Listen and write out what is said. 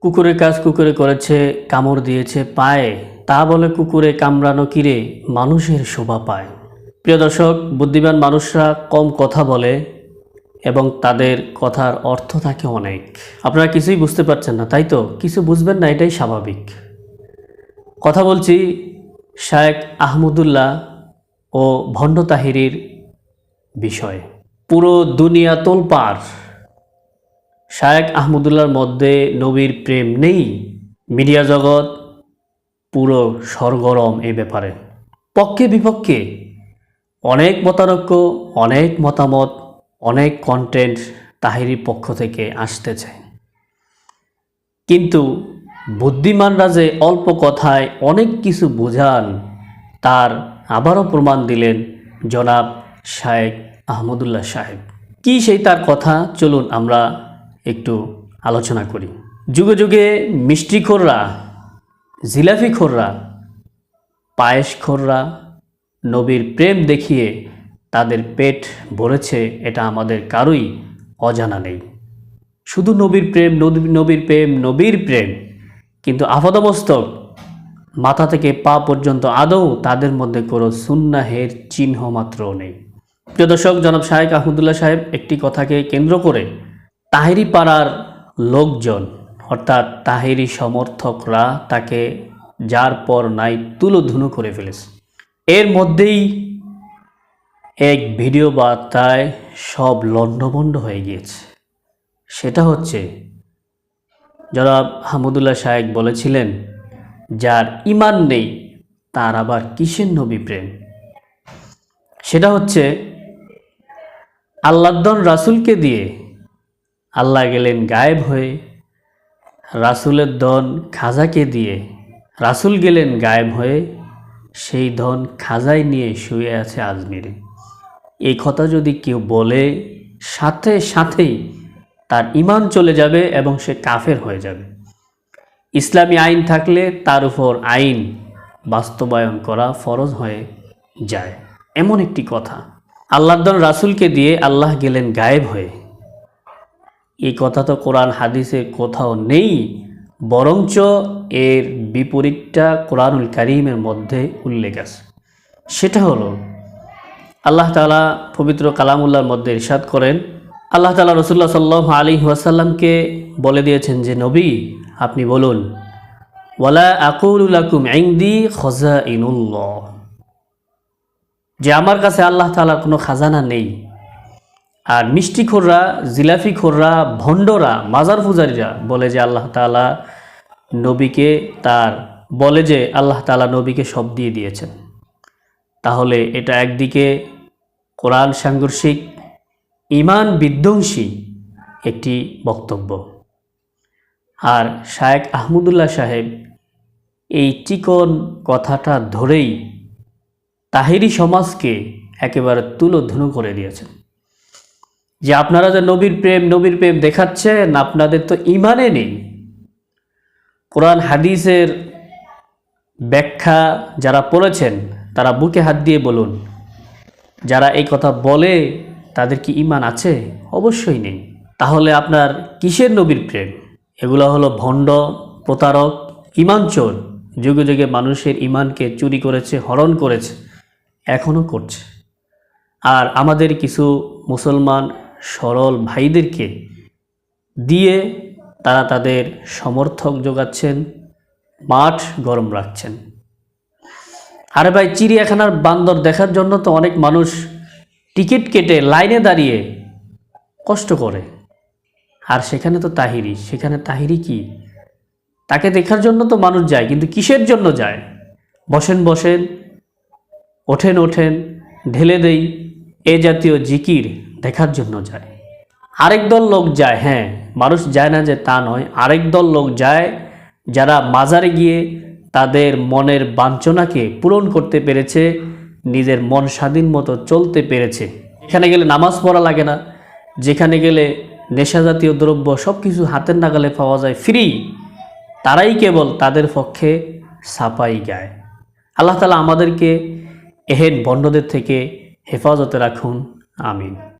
কুকুরের কাজ কুকুরে করেছে, কামড় দিয়েছে, পায়ে। তা বলে কুকুরে কামড়ানো কিরে? মানুষের শোভা পায়। প্রিয় দর্শক, বুদ্ধিমান মানুষরা কম কথা বলে এবং তাদের কথার অর্থ থাকে অনেক। আপনারা কিছুই বুঝতে পারছেন না, তাই তো? কিছু বুঝবেন না, এটাই স্বাভাবিক। কথা বলছি শায়েক আহমদুল্লাহ ও ভণ্ড তাহিরির বিষয়। পুরো দুনিয়া তোলপাড়। শায়েক আহমদুল্লার মধ্যে নবীর প্রেম নেই। মিডিয়া জগৎ পুরো সরগরম এ ব্যাপারে। পক্ষে বিপক্ষে অনেক মতানৈক্য, অনেক মতামত, অনেক কন্টেন্ট তাহিরির পক্ষ থেকে আসতেছে। কিন্তু বুদ্ধিমানরা যে অল্প কথায় অনেক কিছু বোঝান, তার আবারও প্রমাণ দিলেন জনাব শায়েক আহমদুল্লাহ সাহেব। কি সেই তার কথা? চলুন আমরা একটু আলোচনা করি। যুগে যুগে মিষ্টি খোড়রা জিলাফি মিষ্টিখোররা জিলাফিখোররা পায়েসখোররা নবীর প্রেম দেখিয়ে তাদের পেট ভরেছে এটা আমাদের কারোই অজানা নেই। শুধু নবীর প্রেম, নবী- নবীর প্রেম নবীর প্রেম। কিন্তু আপাদমস্তক, মাথা থেকে পা পর্যন্ত আদৌ তাদের মধ্যে কোনো সুন্নাহের চিহ্ন মাত্রও নেই। প্রিয় দর্শক, জনাব শাহেক আহমদুল্লাহ সাহেব একটি কথাকে কেন্দ্র করে তাহেরি পাড়ার লোকজন, অর্থাৎ তাহেরি সমর্থকরা, তাকে যার পর নাই তুলোধুনো করে ফেলেছে। এর মধ্যেই এক ভিডিও বার্তায় সব লণ্ডভণ্ড হয়ে গিয়েছে। সেটা হচ্ছে, জনাব হামুদুল্লাহ শাহেক বলেছিলেন, যার ইমান নেই, তার আবার কিসের নবী প্রেম? সেটা হচ্ছে আল্লাহদ্দন রাসুলকে দিয়ে আল্লাহ গেলেন গায়েব হয়ে। রাসুলের ধন খাজাকে দিয়ে। রাসুল গেলেন গায়েব হয়ে, সেই ধন খাজায় নিয়ে শুয়ে আছে আজমিরে। এই কথা যদি কেউ বলে, সাথে সাথেই তার ইমান চলে যাবে এবং সে কাফের হয়ে যাবে। ইসলামী আইন থাকলে তার উপর আইন বাস্তবায়ন করা ফরজ হয়ে যায়। এমন একটি কথা। আল্লাহদন রাসুলকে দিয়ে আল্লাহ গেলেন গায়েব হয়ে। এই কথা তো কোরআন হাদিসে কোথাও নেই। বরঞ্চ এর বিপরীতটা কোরআনুল কারিমের মধ্যে উল্লেখ আছে। সেটা হলো, আল্লাহ তালা পবিত্র কালামুল্লাহর মধ্যে ইরশাদ করেন, আল্লাহ তালা রসুল্লাহ সাল্লাহ আলী ওয়াসাল্লামকে বলে দিয়েছেন যে, নবী, আপনি বলুন, ওয়ালা আকুলাকুম ইংদি খজা ইনুল্লাহ যে আমার কাছে আল্লাহ তালার কোনো খাজানা নেই আর মিষ্টিখোররা জিলাফিখোররা ভণ্ডরা, মাজার ফুজারিরা বলে যে আল্লাহ তালা নবীকে তার, বলে যে আল্লাহ তালা নবীকে সব দিয়ে দিয়েছেন। তাহলে এটা একদিকে কোরআন সাংঘর্ষিক ইমান বিধ্বংসী একটি বক্তব্য। আর শায়েক আহমদুল্লাহ সাহেব এই চিকন কথাটা ধরেই তাহিরি সমাজকে একেবারে তুলোধুনো করে দিয়েছেন। যে আপনারা যে নবীর প্রেম নবীর প্রেম দেখাচ্ছেন, আপনাদের তো ইমানে নেই। কোরআন, হাদিসের ব্যাখ্যা যারা পড়েছেন, তারা বুকে হাত দিয়ে বলুন। যারা এই কথা বলে, তাদের কি ইমান আছে? অবশ্যই নেই। তাহলে আপনার কিসের নবীর প্রেম? এগুলো হলো ভণ্ড, প্রতারক ইমানচোর যুগে যুগে মানুষের ইমানকে চুরি করেছে, হরণ করেছে এখনও করছে। আর আমাদের কিছু মুসলমান সরল ভাইদেরকে দিয়ে তারা তাদের সমর্থক যোগাচ্ছেন, মাঠ গরম রাখছেন। আরে ভাই, চিড়িয়াখানার বান্দর দেখার জন্য তো অনেক মানুষ টিকিট কেটে লাইনে দাঁড়িয়ে কষ্ট করে। আর সেখানে তো তাহিরি, সেখানে তাহিরি কি? তাকে দেখার জন্য তো মানুষ যায়, কিন্তু কিসের জন্য যায়? বসেন বসেন, ওঠেন ওঠেন, ঢেলে দেই এ জাতীয় জিকির। দেখার জন্য যায়। আরেক দল লোক যায় হ্যাঁ মানুষ যায় না যে তা নয়। আরেক দল লোক যায় যারা মাজারে গিয়ে তাদের মনের বাঞ্ছনাকে পূরণ করতে পেরেছে, নিজের মন স্বাধীন মতো চলতে পেরেছে। এখানে গেলে নামাজ পড়া লাগে না। যেখানে গেলে নেশা জাতীয় দ্রব্য সব কিছু হাতের নাগালে পাওয়া যায় ফ্রি। তারাই কেবল তাদের পক্ষে সাপাই গায়। আল্লাহ তালা আমাদেরকে এহেন বন্ডদের থেকে হেফাজতে রাখুন। আমিন।